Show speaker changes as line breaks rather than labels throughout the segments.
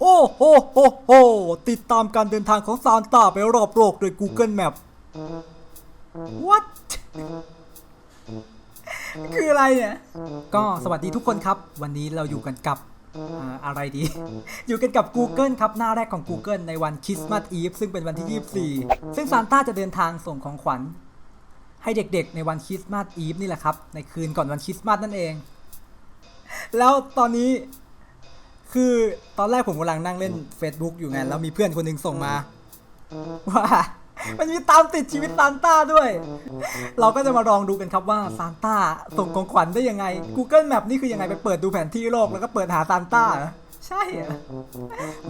โอ้โหโหโหติดตามการเดินทางของซานต้าไปรอบโลกโดย Google Map What คืออะไรเนี่ย ก็สวัสดีทุกคนครับ วันนี้เราอยู่กันกับอะไรดี อยู่กันกับ Google ครับ หน้าแรกของ Google ในวันคริสต์มาสอีฟซึ่งเป็นวันที่ 24 ซึ่งซานต้าจะเดินทางส่งของขวัญ ให้เด็กๆ ในวันคริสต์มาสอีฟนี่แหละครับ ในคืนก่อนวันคริสต์มาสนั่นเอง แล้วตอนนี้ คือตอนแรกผมกำลังนั่งเล่น Facebook อยู่ไงแล้วมีเพื่อนคนหนึงส่งมาว่ามันมีตามติดชีวิตซานต้าด้วย เราก็จะมาลองดูกันครับว่าซานต้าส่งของขวัญได้ยังไง Google Map นี่คือยังไงไปเปิดดูแผนที่โลกแล้วก็เปิดหาซานต้าเหรอใช่เหรอ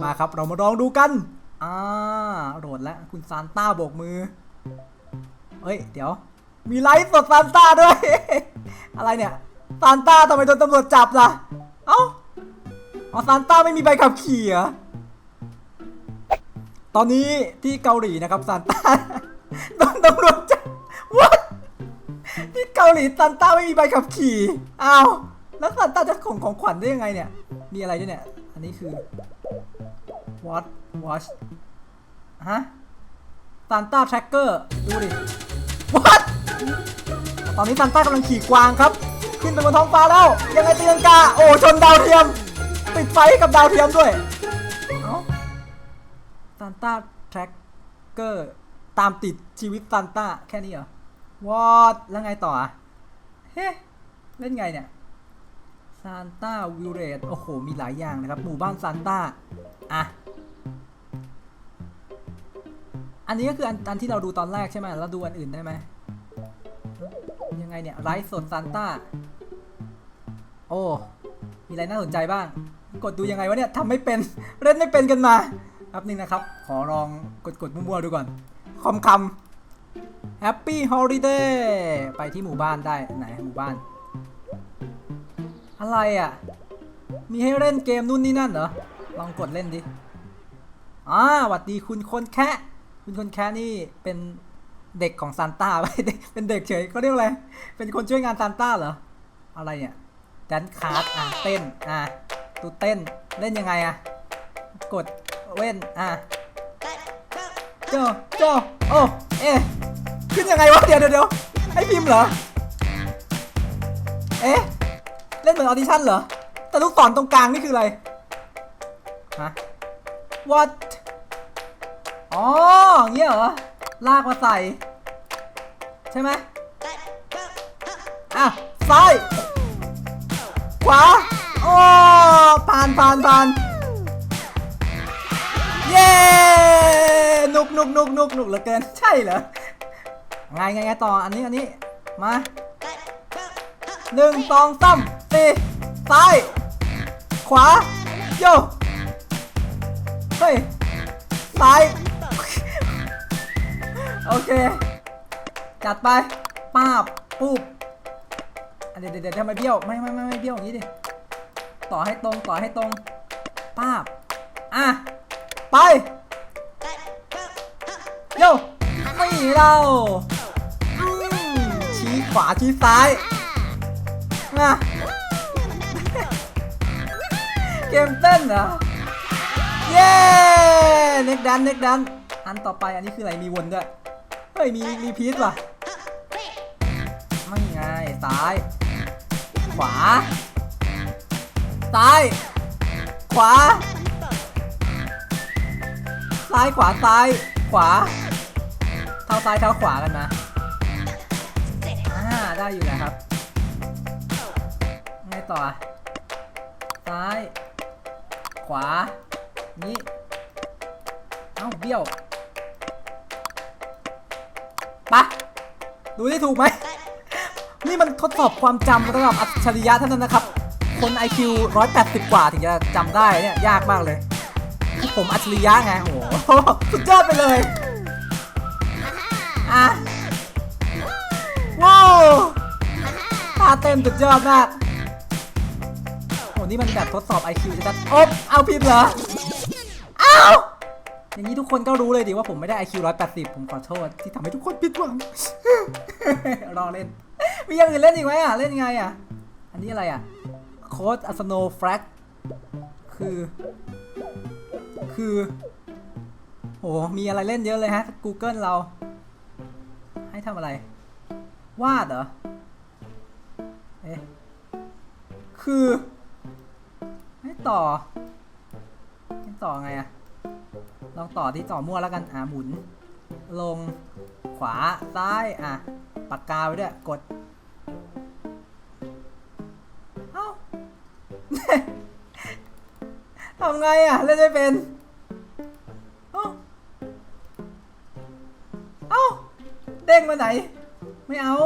มาครับเรามาลองดูกันอ่าโหลดแล้วคุณซานต้าโบกมือเฮ้ย เดี๋ยว มีไลฟ์สดซานต้าด้วย อะไรเนี่ยซานต้าทำไมโดนตำรวจจับล่ะ เอ้า อ๋อซานต้าไม่มีใบขับขี่เหรอตอนนี้ที่เกาหลีนะครับซานต้าโดนตำรวจจับ what ที่เกาหลีซานต้าไม่มีใบขับขี่อ้าวแล้วซานต้าจะของของขวัญได้ยังไงเนี่ย มีอะไรด้วยเนี่ย อันนี้คือ what watch ฮะซานต้า tracker ดูดิ what ตอนนี้ซานต้ากำลังขี่กวางครับ ขึ้นไปบนท้องฟ้าแล้ว ยังไงตีลังกา โอ้ชนดาวเทียม ติดไฟกับดาวเทียมด้วยเอ้าซานต้าแทร็กเกอร์ตามติดชีวิตซานต้าแค่นี้เหรอวอดแล้วไงต่ออะเฮ้เล่นไงเนี่ยซานต้าวิลเลจโอ้โห มีหลายอย่างนะครับ หมู่บ้านซานต้าอะอันนี้ก็คืออันอันที่เราดูตอนแรกใช่ไหมแล้วดูอันอื่นได้ไหมยังไงเนี่ยไลฟ์สดซานต้าโอ้ มีอะไรน่าสนใจบ้าง กดดูยังไงวะเนี่ยทำไม่เป็นเล่นไม่เป็นกันมาแป๊บนึงนะครับ ขอลองกดกดมั่วๆดูก่อนคอมคำ Happy Holiday ไปที่หมู่บ้านได้ไหนหมู่บ้าน อะไรอะ มีให้เล่นเกมนู่นนี่นั่นเหรอ ลองกดเล่นดิอ่าหวัดดีคุณคนแคะคุณคนแคะนี่เป็นเด็กของซานต้าไปเป็นเด็กเฉยเขาเรียกอะไร เป็นคนช่วยงานซานต้าเหรอ อะไรเนี่ยแดนคาร์ดอะเต้นอะ ตูเต้นเล่นยังไงอะกดเว้นอะโจโจโอ้เอ๊ะขึ้นยังไงวะเดี๋ยวเดี๋ยวเดี๋ยวให้พิมพ์เหรอเอ๊ะเล่นเหมือนออดิชั่นเหรอแต่ลูกศรตรงกลางนี่คืออะไรฮะ what อ๋ออย่างเงี้ยเหรอลากมาใส่ ใช่ไหมอะซ้ายขวา โอ้ผ่านผ่านผ่านเย้นุกนุกนุกนุกนุกเหลือเกินใช่เหรอไงไงไงต่ออันนี้อันนี้มาหนึ่งสองสามสี่ซ้ายขวาโยเฮ้ยซ้ายโอเค จัดไปป้าบปุ๊บเดี๋ยวเดี๋ยวเดี๋ยวทำไมเบี้ยว ไม่ไม่ไม่ไม่เบี้ยวอย่างนี้ดิ ต่อให้ตรงต่อให้ตรงป้าบอะ ไปโยไม่เราชี้ขวาชี้ซ้ายนะเกมเต้นเหรอ เย้เน็กดันเน็กดันอันต่อไปอันนี้คืออะไรมีวนด้วย เฮ้ย มีรีพีทว่ะไม่ไงซ้าย ขวา ซ้าย ขวา ซ้ายขวาซ้าย ขวา เท้าซ้ายเท้าขวากันนะอ่าได้อยู่นะครับไงต่อ ซ้าย ขวา นี้ เอ้าเบี้ยวปะดูได้ถูกไหม นี่มันทดสอบความจำระดับอัจฉริยะเท่านั้นนะครับ คน IQ 180 กว่าถึงจะจำได้เนี่ย ยากมากเลย ผมอัจฉริยะไง โอ้โห สุดยอดไปเลย อะ ว้าวท่าเต้นสุดยอดมากโหนี่มันแบบทดสอบ IQ จะจัดอบเอาผิดเหรอ อ้าวอย่างนี้ทุกคนก็รู้เลยดิว่าผมไม่ได้ IQ 180 ผมขอโทษ ที่ทำให้ทุกคนผิดหวัง รอเล่น มีอย่างอื่นเล่นอีกไหมอะ เล่นยังไงอะ อันนี้อะไรอะ โค้ดอัสโนแฟลกคือ คือโหมีอะไรเล่นเยอะเลยฮะ Google เรา ให้ทำอะไร วาดเหรอ เอ๊ะ คือ ให้ต่อ ให้ต่อไงอะลองต่อที่ต่อมั่วแล้วกันอ่าหมุน ลงขวา ซ้าย อะ ปากกาไปด้วย กดำไงอะเล่นไม่เป็น เอ้าเอ้าเด้งมาไหน ไม่เอา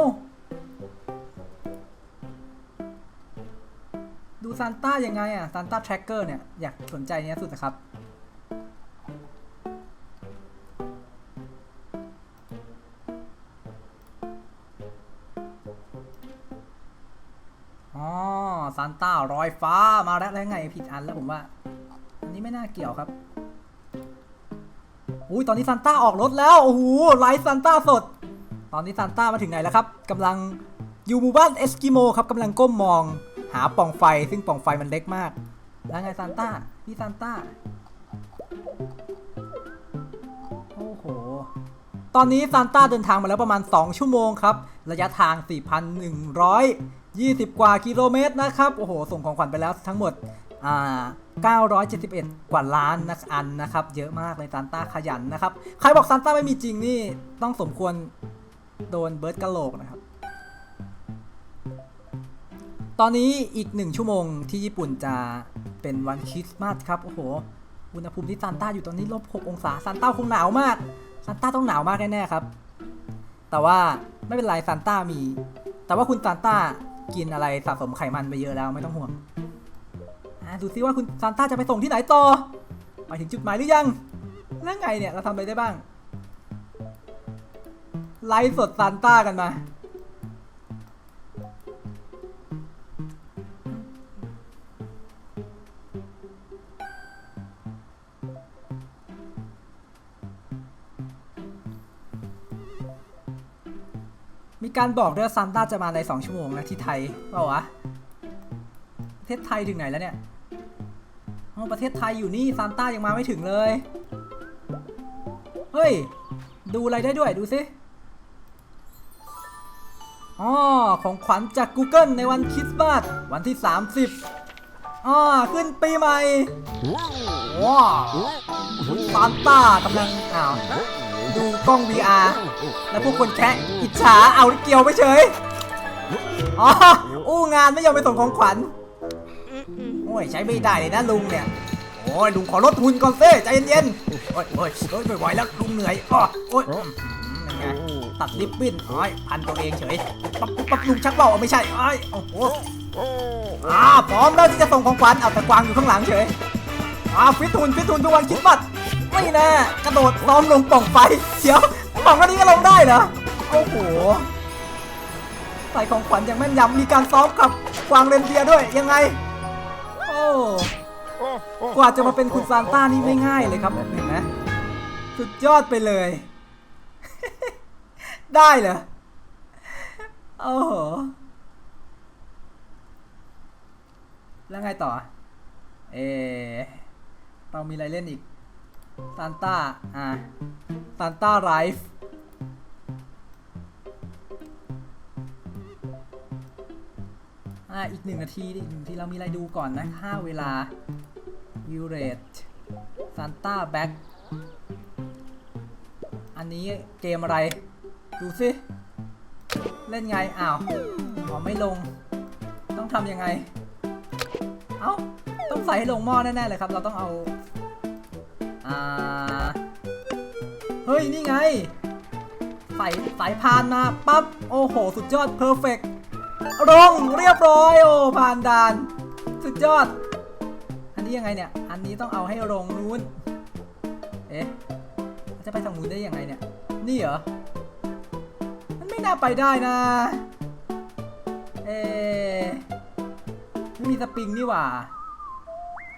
ดูซานต้ายังไงอะซานต้าแทร็กเกอร์เนี่ย อยากสนใจเนี้ยสุดนะครับ อ๋อซานต้ารอยฟ้ามาแล้วแล้วไงผิดอันแล้วผมว่า ไม่น่าเกี่ยวครับอุ้ยตอนนี้ซานต้าออกรถแล้วโอ้โหไลฟ์ซานต้าสด ตอนนี้ซานต้ามาถึงไหนแล้วครับกำลังอยู่หมู่บ้านเอสกิโมครับกำลังก้มมอง หาปล่องไฟซึ่งปล่องไฟมันเล็กมาก แล้วไงซานต้าพี่ซานต้าโอ้โห ตอนนี้ซานต้าเดินทางมาแล้วประมาณ 2 ชั่วโมงครับ ระยะทาง 4,120 กว่ากิโลเมตรนะครับ โอ้โห ส่งของขวัญไปแล้วทั้งหมด อ่า 971 กว่าล้านนะอันนะครับ เยอะมากเลยซานต้าขยันนะครับ ใครบอกซานต้าไม่มีจริงนี่ต้องสมควรโดนเบิร์ดกะโหลกนะครับ ตอนนี้อีกหนึ่งชั่วโมงที่ญี่ปุ่นจะเป็นวันคริสต์มาสครับ โอ้โห อุณหภูมิที่ซานต้าอยู่ตอนนี้ลบ 6 องศาซานต้าคงหนาวมากซานต้าต้องหนาวมากแน่ๆครับ แต่ว่าไม่เป็นไรซานต้ามี แต่ว่าคุณซานต้ากินอะไรสะสมไขมันไปเยอะแล้วไม่ต้องห่วง ดูซิว่าคุณซานต้าจะไปส่งที่ไหนต่อ ไปถึงจุดหมายหรือยัง แล้วไงเนี่ยเราทำอะไรได้บ้าง ไลฟ์สดซานต้ากันมามีการบอกด้วยวซานต้าจะมาใน2ชั่วโมงนะที่ไทยเปล่าวะประเทศไทยถึงไหนแล้วเนี่ย ประเทศไทยอยู่นี่ซานต้ายังมาไม่ถึงเลย เฮ้ย ดูอะไรได้ด้วยดูสิอ๋อของขวัญจาก Google ในวันคริสต์มาสวันที่ 30อ๋อขึ้นปีใหม่ ว้าวซานต้ากำลังอ้าวดูกล้อง VR แล้วพวกคนแคะอิจฉาเอาเกี่ยวไปเฉย อ๋ออู้งานไม่ยอมไปส่งของขวัญ โอ้ยใช้ไม่ได้เลยนะลุงเนี่ย โอ้ยลุงขอลดทุนก่อนเซ่ใจเย็นๆ โอ้ยโอ้ยโอ้ยไม่ไหวแล้วลุงเหนื่อยอ้อโอ้ยอืมยังไงตัดลิปบิ้นโอ้ยพันตัวเองเฉย ปั๊บปั๊บปั๊บลุงชักเบาไม่ใช่อ้อยโอ้โหอ่าพร้อมแล้วที่จะส่งของขวัญเอาแต่กวางอยู่ข้างหลังเฉยอ่าฟิตทุนฟิตทุนทุกวันคริดมัดไม่แน่กระโดดซ้อมลงปล่องไฟเดี๋ยวปล่องอันนี้ก็ลงได้เหรอโอ้โหใส่ของขวัญอย่างแม่นยำมีการซ้อมกับกวางเรนเดียร์ด้วยยังไงโอ้ กว่าจะมาเป็นคุณซานต้านี่ไม่ง่ายเลยครับเห็นไหมสุดยอดไปเลย ได้เหรอโอ้โหแล้วไงต่อ เอเรามีอะไรเล่นอีกซานต้า อะซานต้าไรฟ์ อะอีกหนึ่งนาทีดิอีกหนึ่งทีเรามีอะไรดูก่อนนะค่าเวลาวิวเรตซานต้าแบ็กอันนี้เกมอะไร ดูสิ เล่นไง อ้าวอ๋อไม่ลง ต้องทำยังไง เอ้า ต้องใส่ให้ลงหม้อแน่ ๆ เลยครับ เราต้องเอา อ่า เฮ้ย นี่ไง ใส่สายพานมา ปั๊บ โอ้โห สุดยอดเพอร์เฟกต์ ลงเรียบร้อยโอ้ผ่านด่าน สุดยอด อันนี้ยังไงเนี่ย อันนี้ต้องเอาให้ลงนู้น เอ๊ะ จะไปทางนู้นได้ยังไงเนี่ย นี่เหรอ มันไม่น่าไปได้นะ เอ๊ไม่มีสปริงนี่หว่า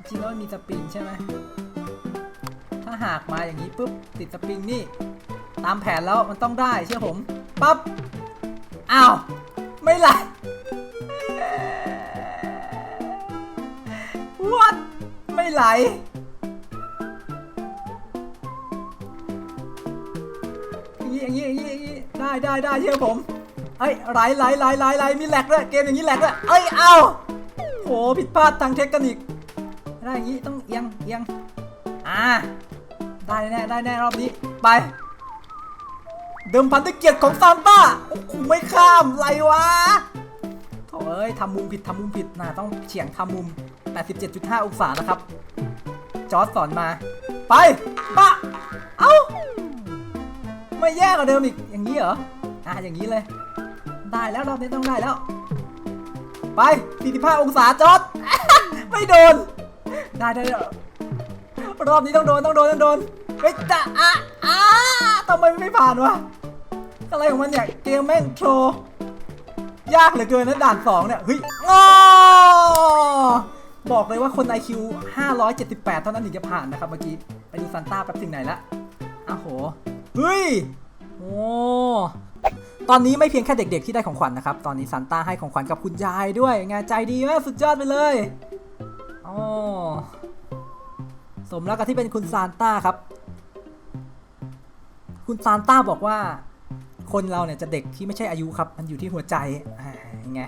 จริงแล้วมันมีสปริงใช่ไหม ถ้าหากมาอย่างนี้ปุ๊บติดสปริงนี่ ตามแผนแล้วมันต้องได้เชื่อผม ปั๊บ อ้าว ไม่ไหลวัดไม่ไหล อย่างนี้อย่างนี้อย่างนี้ได้ได้ได้เชื่อผมไอ้ไหลไหลไหลไหลไหลมีแหลกด้วยเกมอย่างนี้แหลกด้วยเอ้ยเอาโอ้ผิดพลาดทางเทคนิคได้อย่างนี้ต้องเอียงเอียงอ่าได้แน่ได้แน่รอบนี้ไป เดิมพันด้วยเกียรติของซานต้าโอ้โหไม่ข้ามไรวะโถ่เอ้ยทำมุมผิดทำมุมผิดนะต้องเฉียงทำมุม 87.5 องศานะครับ จอร์จสอนมา ไปปะเอ้า ไม่แย่กว่าเดิมอีก อย่างนี้เหรอ อะ อย่างนี้เลย ได้แล้วรอบนี้ต้องได้แล้ว ไป 45 องศาจอร์จไม่โดน ได้ได้รอบนี้ต้องโดนต้องโดนต้องโดนเฮ้ยจะอะอะทำไมไม่ผ่านวะ อะไรของมันเนี่ย เกมแม่งโทรยากเหลือเกินนะด่านสองเนี่ยเฮ้ยงอบอกเลยว่าคน IQ 578 เท่านั้นถึงจะผ่านนะครับเมื่อกี้ ไปดูซันต้าแป๊บถึงไหนละอ้าวโหเฮ้ยโอ้ตอนนี้ไม่เพียงแค่เด็กๆที่ได้ของขวัญนะครับ ตอนนี้ซันต้าให้ของขวัญกับคุณยายด้วย งานใจดีมากสุดยอดไปเลยอ๋อสมแล้วกับที่เป็นคุณซานต้าครับ คุณซานต้าบอกว่า คนเราเนี่ยจะเด็กที่ไม่ใช่อายุครับ มันอยู่ที่หัวใจยังไง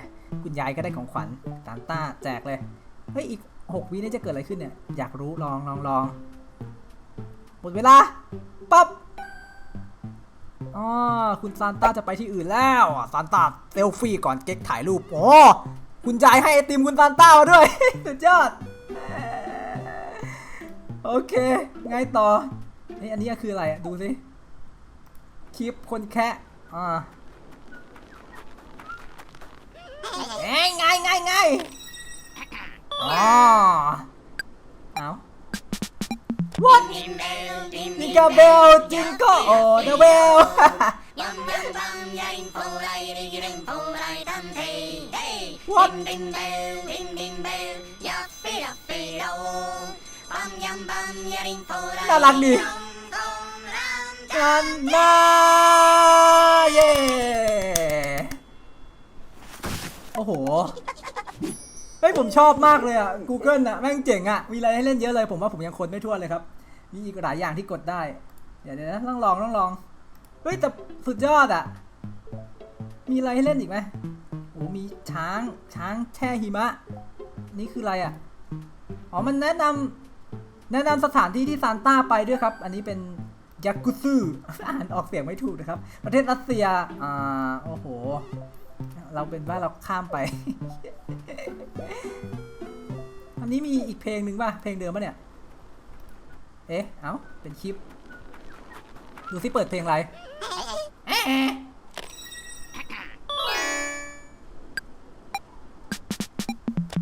คุณยายก็ได้ของขวัญซานต้าแจกเลย เฮ้ย อีก 6 วินี่จะเกิดอะไรขึ้นเนี่ย อยากรู้ลองลองลองหมดเวลา ปั๊บอ๋อคุณซานต้าจะไปที่อื่นแล้วซานต้าเซลฟี่ก่อนเก๊กถ่ายรูป โอ้คุณยายให้ไอติมคุณซานต้ามาด้วย สุดยอด โอเค ไงต่อเฮ้ยอันนี้คืออะไร ดูสิ คลิปคนแคะ อ่าเอ้ยไงไงไงอ๋อเอา What จิงกาเบลจิงก็โอเดเบล
Yum yum bum yain po lai di ring po lai tam thi hey
What?
Ding ding bell ding ding bell Yuffie duffie do Bum yum bum yain po lai
น่ารักดี
Dong dong ram
กันนาเย่โอ้โห เฮ้ยผมชอบมากเลยอะ Google อะ แม่งเจ๋งอะ มีอะไรให้เล่นเยอะเลย ผมว่าผมยังคนไม่ทั่วเลยครับ มีอีกหลายอย่างที่กดได้เดี๋ยวเดี๋ยวนะต้องลองต้องลอง เฮ้ยแต่สุดยอดอะ มีอะไรให้เล่นอีกไหมโอ้มีช้างช้างแช่หิมะ นี่คืออะไรอะ อ๋อมันแนะนำแนะนำสถานที่ที่ซานต้าไปด้วยครับ อันนี้เป็นยากุซึอ่านออกเสียงไม่ถูกนะครับ ประเทศรัสเซีย อ่า โอ้โห เราเป็นว่าเราข้ามไป อันนี้มีอีกเพลงหนึ่งป่ะ เพลงเดิมป่ะเนี่ย เอ๊ะ เอ้า เป็นคลิป ดูสิเปิดเพลงอะไรเอ๊ะ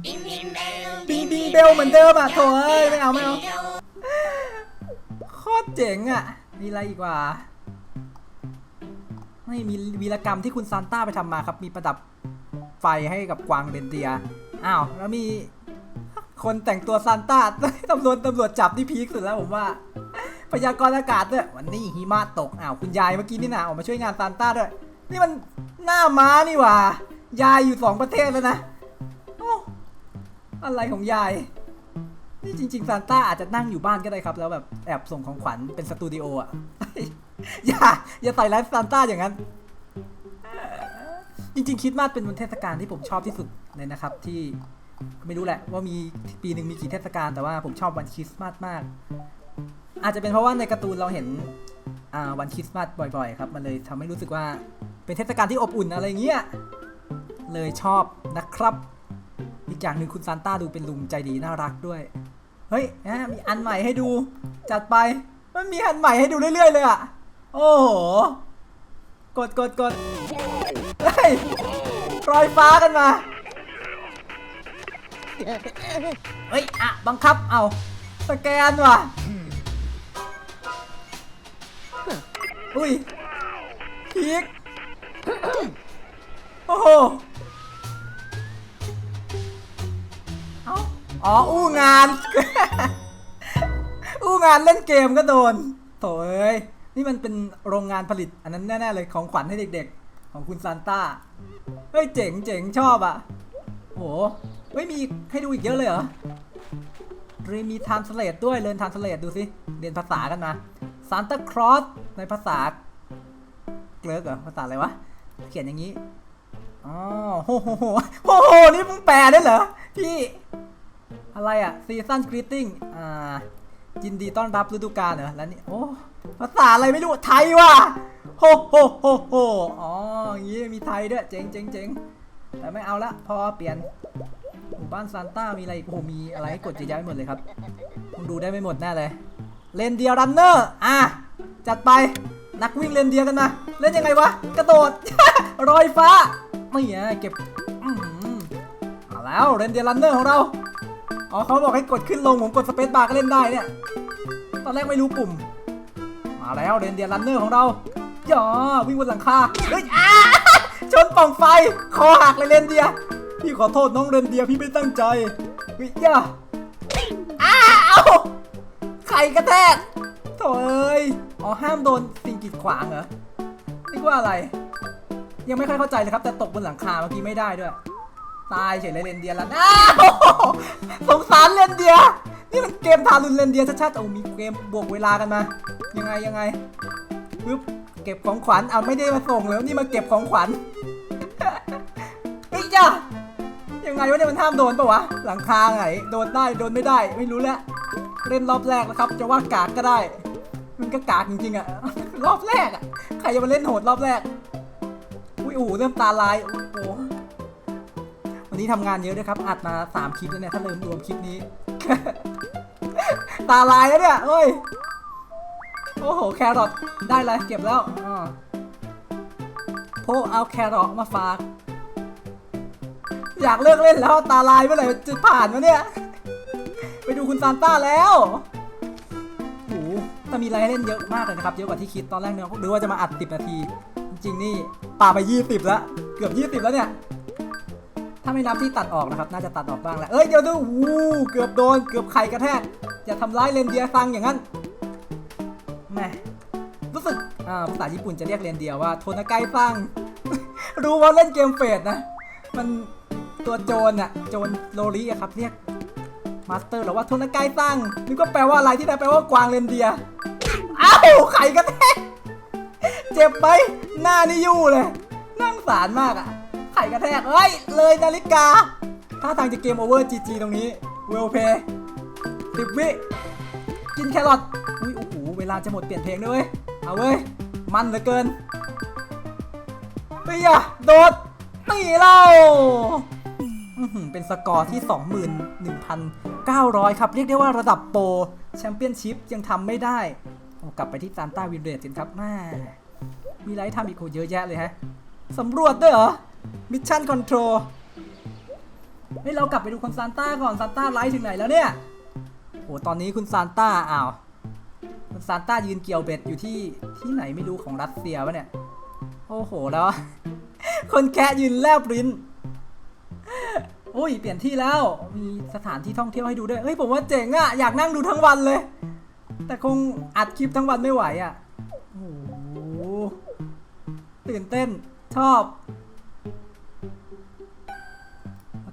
Bim bim bell
บีบีเบลเหมือนเดิมอะโถเอ้ยไม่เอาไม่เอา
do
โคตรเจ๋งอะ มีอะไรอีกว่า ไม่มีวีรกรรมที่คุณซานต้าไปทำมาครับ มีประดับไฟให้กับกวางเรนเดียอ้าวแล้วมีคนแต่งตัวซานต้าตำรวจตำรวจจับที่พีคสุดแล้วผมว่าพยากรณ์อากาศด้วยวันนี้หิมะตกอ้าวคุณยายเมื่อกี้นี่นะออกมาช่วยงานซานต้าด้วยนี่มันหน้าม้านี่หว่ายายอยู่สองประเทศแล้วนะโอ้อะไรของยายนี่จริง ๆซานต้าอาจจะนั่งอยู่บ้านก็ได้ครับ แล้วแบบแอบส่งของขวัญเป็นสตูดิโออะ อย่า อย่าใส่ไลฟ์ซานต้าอย่างนั้น จริงๆคริดมาสเป็นวันเทศกาลที่ผมชอบที่สุดเลยนะครับ ที่ไม่รู้แหละว่ามีปีหนึ่งมีกี่เทศกาลแต่ว่าผมชอบวันคริสต์มาสมาก อาจจะเป็นเพราะว่าในการ์ตูนเราเห็นวันคริสต์มาสบ่อยๆ ครับมันเลยทำให้รู้สึกว่าเป็นเทศกาลที่อบอุ่นอะไรเงี้ยเลยชอบนะครับ อีกอย่างหนึ่งคุณซานต้าดูเป็นลุงใจดีน่ารักด้วยเฮ้ยมีอันใหม่ให้ดู จัดไปมันมีอันใหม่ให้ดูเรื่อยๆเลยอะ โอ้โห กดกดกดเฮ้ยรอยฟ้ากันมา เฮ้ย อะ บังคับ เอาสแกนว่ะ อุ้ยพีกโอ้โห เอาอ๋อ อู้งาน อู้งานเล่นเกมก็โดนโถเอ้ย นี่มันเป็นโรงงานผลิต อันนั้นแน่ๆเลยของขวัญให้เด็กๆ ของคุณซานต้า เฮ้ยเจ๋งเจ๋งชอบอะ โหเฮ้ยมีอีกให้ดูอีกเยอะเลยเหรอเรียนมีทานสเลดด้วยเรียนทานสเลดดูสิ เรียนภาษากันมาซานตาครอสในภาษาเกลิกเหรอภาษาอะไรวะ เขียนอย่างนี้อ๋อโหโหโหโหโหนี่มึงแปลได้เหรอ พี่ อะไรอะซีซั n นกรีตติ้งอ่า ยินดีต้อนรับฤดูกาลเหรอแล้วนี่โอ้ภาษาอะไรไม่รู้ไทยว่ะโฮโฮโฮโฮอ๋ออย่างงี้มีไทยด้วยเจ๋งเจ๋งเจ๋งแต่ไม่เอาละพอเปลี่ยนหมู่บ้านซานต้ามีอะไรอีกโอ้โหมีอะไรให้กดเยอะแยะไปหมดเลยครับคุณดูได้ไม่หมดแน่เลยเลนเดียรันเนอร์อะจัดไปนักวิ่งเลนเดียกันนะเล่นยังไงวะกระโดดรอยฟ้าไม่ไงเก็บอื้อหือเอาแล้วเรนเดียรันเนอร์ของเรา อ๋อเขาบอกให้กดขึ้นลง ผมกดสเปซบาร์ก็เล่นได้เนี่ย ตอนแรกไม่รู้ปุ่ม มาแล้วเรนเดียร์ลันเนอร์ของเราย่อวิ่งบนหลังคา เฮ้ยอ้าชนป่องไฟ คอหักเลยเรนเดียร์พี่ขอโทษน้องเรนเดียร์พี่ไม่ตั้งใจวิย่าอ้าวไข่กระแทกโถ่เอ้ยอ๋อห้ามโดนสิ่งกีดขวางเหรอนี่ว่าอะไร ยังไม่ค่อยเข้าใจเลยครับ แต่ตกบนหลังคาเมื่อกี้ไม่ได้ด้วย ตายเฉยเลยเรนเดียแล้วอ้าวสงสารเรนเดียนี่มันเกมทารุณเรนเดียชัดๆโอ้มีเกมบวกเวลากันมายังไงยังไงปึ๊บเก็บของขวัญเอาไม่ได้มาส่งแล้วนี่มาเก็บของขวัญเฮ้จ้ายังไงวะเนี่ยมันห้ามโดนปะวะหลังคาไงโดนได้โดนไม่ได้ไม่รู้แล้วเล่นรอบแรกนะครับ จะว่ากากก็ได้ มันก็กากจริงๆอะรอบแรกอะใครจะมาเล่นโหดรอบแรกอุ้ยอ้โหเริ่มตาลายอ วันนี้ทำงานเยอะด้วยครับ อัดมาสามคลิปแล้วเนี่ย ถ้าเริ่มรวมคลิปนี้ ตาลายแล้วเนี่ยเฮ้ย โอ้โห แครอทได้เลยเก็บแล้วอ่าโพเอาแครอทมาฝาก อยากเลิกเล่นแล้วตาลายเมื่อไหร่จะผ่านวะเนี่ย ไปดูคุณซานต้าแล้วโอ้โหแต่มีอะไรให้เล่นเยอะมากเลยนะครับ เยอะกว่าที่คิดตอนแรกเนี่ยหรือว่าจะมาอัด 10 นาที จริงๆนี่ป่าไป 20 แล้ว เกือบ 20 แล้วเนี่ย ถ้าไม่นับที่ตัดออกนะครับ น่าจะตัดออกบ้างแหละ เอ้ยเดี๋ยวดูวู้เกือบโดน เกือบไข่กระแทก อย่าทำร้ายเรนเดียร์ซังอย่างนั้นแหม่รู้สึก อ่า ภาษาญี่ปุ่นจะเรียกเรนเดียร์ว่าโทนาไกซัง รู้ว่าเล่นเกมเฟดนะ มันตัวโจรอะโจรโลริอะครับเรียกมาสเตอร์หรือว่าโทนาไกซังนี่ก็แปลว่าอะไรที่แท้แปลว่ากวางเรนเดียร์อ้าวไข่กระแทก เจ็บไหมหน้านี่ยู่เลยนั่งสารมากอะ ข่กระแทกเฮ้ย เลยนาฬิกา ถ้าทางจะเกมโอเวอร์จีจีตรงนี้ เวลเพย์สิบวิ กินแครอทอุ้ยโอ้โห เวลาจะหมดเปลี่ยนเพลงด้วยเวยเอาเว้ย มันเหลือเกินเฮ้ยอะโดดตีเล่าเป็นสกอร์ที่ 21,900 ครับ เรียกได้ว่าระดับโปรแชมเปี้ยนชิพยังทำไม่ได้ กลับไปที่ซานต้าวินเรดกันครับแม่มีไรให้ทำอีกโหเยอะแยะเลยฮะสำรวจด้วยเหรอ มิชชั่นคอนโทรลเฮ้ยเรากลับไปดูคนซานต้าก่อนซานต้าไลฟ์ถึงไหนแล้วเนี่ยโอ้ตอนนี้คุณซานต้าอ้าวคุณซานต้ายืนเกี่ยวเบ็ดอยู่ที่ที่ไหนไม่รู้ของรัสเซียวะเนี่ย โอ้โหแล้ว คนแคะยืนแลบลิ้นโอ้ยเปลี่ยนที่แล้วมีสถานที่ท่องเที่ยวให้ดูด้วยเฮ้ยผมว่าเจ๋งอะอยากนั่งดูทั้งวันเลย แต่คงอัดคลิปทั้งวันไม่ไหวอะโอ้โหตื่นเต้นชอบ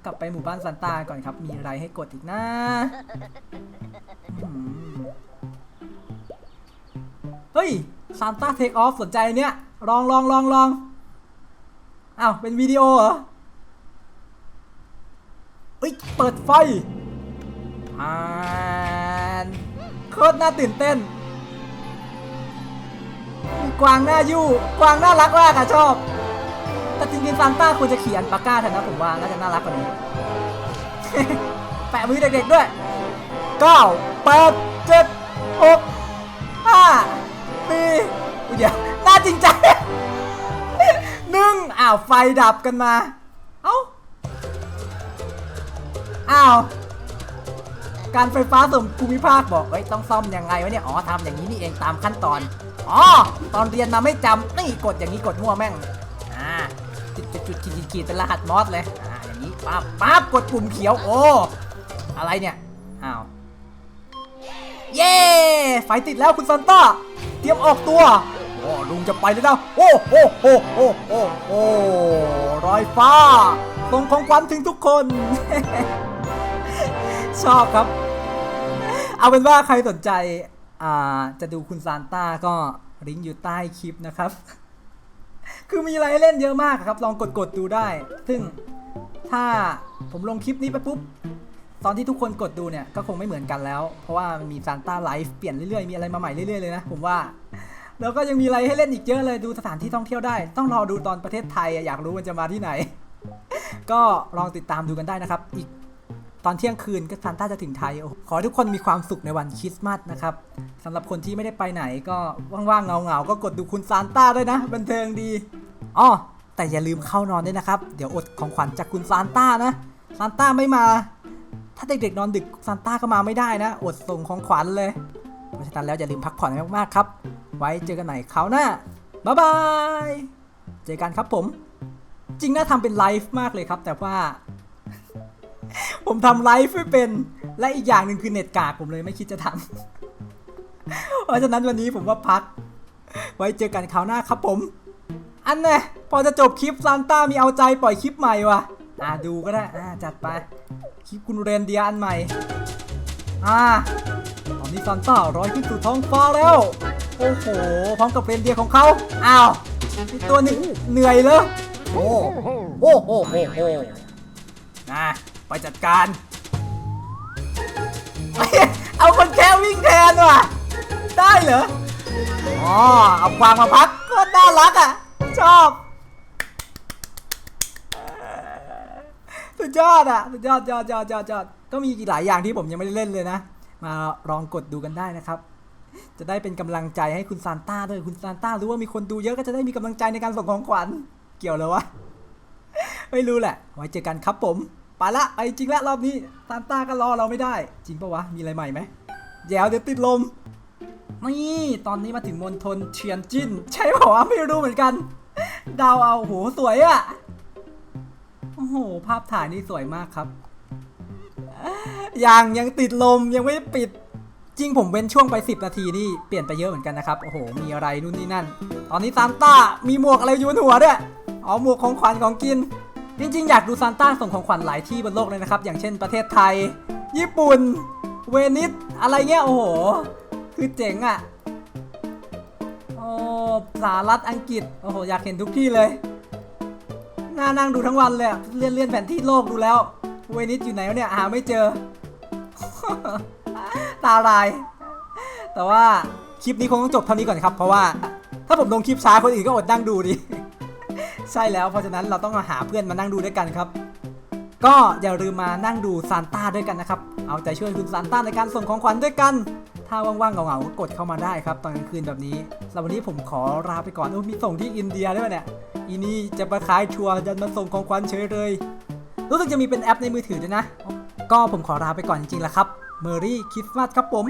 กลับไปหมู่บ้านซันตาก่อนครับ มีอะไรให้กดอีกนะเฮ้ยซานต้าเทคออฟสนใจเนี่ย ลองลองลองลองอ้าว เป็นวิดีโอเหรอเฮ้ย เปิดไฟอ่านโคตรน่าตื่นเต้น กวางหน้ายู่ กวางน่ารักมากอะชอบ แต่จริงๆซานต้าควรจะเขียนปากกาแทนนะผมว่าน่าจะน่ารักกว่านี้ แปะมือเด็กๆด้วยเก้าแปดเจ็ดหกห้าสี่อุ๊ยเดี๋ยวน่าจริงใจหนึ่งอ้าวไฟดับกันมา เอ้า อ้าว การไฟฟ้าส่วนภูมิภาคบอกเอ้ยต้องซ่อมยังไงวะเนี่ย อ๋อทำอย่างนี้นี่เองตามขั้นตอน อ๋อ ตอนเรียนมาไม่จำนี่กดอย่างนี้กดมั่วแม่ง จุดจุดจุดขีดขีดเป็นรหัสมอสเลยอ่าอย่างนี้ปั๊บปั๊บกดปุ่มเขียวโอ้อะไรเนี่ยอ้าวเย้ไฟติดแล้วคุณซันต้าเตรียมออกตัวโอ้ลุงจะไปแล้วนะโอ้โอ้โอ้โอ้โอ้โอ้รอยฟ้าส่งของขวัญถึงทุกคน ชอบครับ เอาเป็นว่าใครสนใจอ่าจะดูคุณซานต้าก็ลิงก์อยู่ใต้คลิปนะครับ คือมีอะไรให้เล่นเยอะมากครับ ลองกดกดดูได้ ซึ่งถ้าผมลงคลิปนี้ไปปุ๊บ ตอนที่ทุกคนกดดูเนี่ย ก็คงไม่เหมือนกันแล้ว เพราะว่ามันมีซานต้าไลฟ์เปลี่ยนเรื่อยๆ มีอะไรมาใหม่เรื่อยๆเลยนะ ผมว่า แล้วก็ยังมีอะไรให้เล่นอีกเยอะเลยดูสถานที่ท่องเที่ยวได้ ต้องรอดูตอนประเทศไทยอยากรู้มันจะมาที่ไหน ก็ลองติดตามดูกันได้นะครับ อีก ตอนเที่ยงคืนก็ซานต้าจะถึงไทยอขอให้ทุกคนมีความสุขในวันคริสต์มาสนะครับสำหรับคนที่ไม่ได้ไปไหนก็ว่างๆเงาๆก็กดดูคุณซานต้าด้วยนะ บันเทิงดีอ๋อแต่อย่าลืมเข้านอนด้วยนะครับ เดี๋ยวอดของขวัญจากคุณซานต้านะซานต้าไม่มา ถ้าเด็กๆนอนดึกซานต้าก็มาไม่ได้นะ อดส่งของขวัญเลยเพราะฉะนั้นแล้วอย่าลืมพักผ่อนให้มากๆครับ ไว้เจอกันใหม่คราวหน้าบ๊ายบาย เจอกันครับผม จริงน่าทำเป็นไลฟ์มากเลยครับ แต่ว่า ผมทำไลฟ์ไม่เป็น และอีกอย่างหนึ่งคือเน็ตกากผมเลยไม่คิดจะทำเพราะฉะนั้นวันนี้ผมว่าพัก ไว้เจอกันคราวหน้าครับผม อันน่พอจะจบคลิปซานต้ามีเอาใจปล่อยคลิปใหม่ว่ะ อ่าดูก็ได้ อ่าจัดไป คลิปคุณเรนเดียอันใหม่ อ่า ตอนนี้ซานต้าร้อยขึ้นสู่ท้องฟ้าแล้ว โอ้โห พร้อมกับเรนเดียของเขาอ้าวอีกตัวหนึงเหนื่อยเลยโอ้โหโอ้โหโอ้โหนะ จัดการ เอาคนแค่วิ่งแทนว่ะ ได้เหรอ อ๋อ เอาควางมาพักก็น่ารักอะ ชอบสุดยอดอะสุดยอดยอดยอดยอดยอดก็มีอีกหลายอย่างที่ผมยังไม่ได้เล่นเลยนะ มาลองกดดูกันได้นะครับ จะได้เป็นกำลังใจให้คุณซานต้าด้วยคุณซานต้ารู้ว่ามีคนดูเยอะก็จะได้มีกำลังใจในการส่งของขวัญ เกี่ยวเลยวะ ไม่รู้แหละ ไว้เจอกันครับผม ไปละไปจริงละรอบนี้ซานต้าก็รอเราไม่ได้ จริงปะวะ มีอะไรใหม่ไหมแยวเดี๋ยวติดลม นี่ตอนนี้มาถึงมณฑลเชียนจิน ใช่ปล่าวะไม่รู้เหมือนกัน ดาวเอาโหสวยอะโอ้โห ภาพถ่ายนี่สวยมากครับ ยังยังติดลมยังไม่ปิดจริงผมเว้นช่วงไป 10 นาทีนี่เปลี่ยนไปเยอะเหมือนกันนะครับ โอ้โห มีอะไรนู่นนี่นั่น ตอนนี้ซานต้ามีหมวกอะไรอยู่บนหัวด้วย อ๋อหมวกของขวัญของกิน จริงๆ อยากดูซานต้าส่งของขวัญหลายที่บนโลกเลยนะครับ อย่างเช่นประเทศไทย ญี่ปุ่น เวนิส อะไรเงี้ย โอ้โห คือเจ๋งอะ่ะ โอ้สหรัฐอังกฤษ โอ้โห อยากเห็นทุกที่เลย น่านั่งดูทั้งวันเลย เลื่อนเลื่อนแผนที่โลกดูแล้ว เวนิสอยู่ไหนวะเนี่ย หาไม่เจอ ตาลาย แต่ว่าคลิปนี้คงต้องจบเท่านี้ก่อนครับ เพราะว่า ถ้าผมลงคลิปช้าคนอื่นก็อดนั่งดูดิ ใช่แล้วเพราะฉะนั้นเราต้องมาหาเพื่อนมานั่งดูด้วยกันครับ ก็อย่าลืมมานั่งดูซานต้าด้วยกันนะครับ เอาใจช่วยคุณซานต้าในการส่งของขวัญด้วยกัน ถ้าว่างๆเหงาๆก็กดเข้ามาได้ครับตอนกลางคืนแบบนี้สำหรับวันนี้ผมขอลาไปก่อนโอ้มีส่งที่อินเดียด้วยเนี่ยอีนี่จะมาขายทัวร์จะมาส่งของขวัญเฉยเลยรู้สึกจะมีเป็นแอปในมือถือด้วยนะ ก็ผมขอลาไปก่อนจริงๆแล้วครับ Merry Christmas ครับผม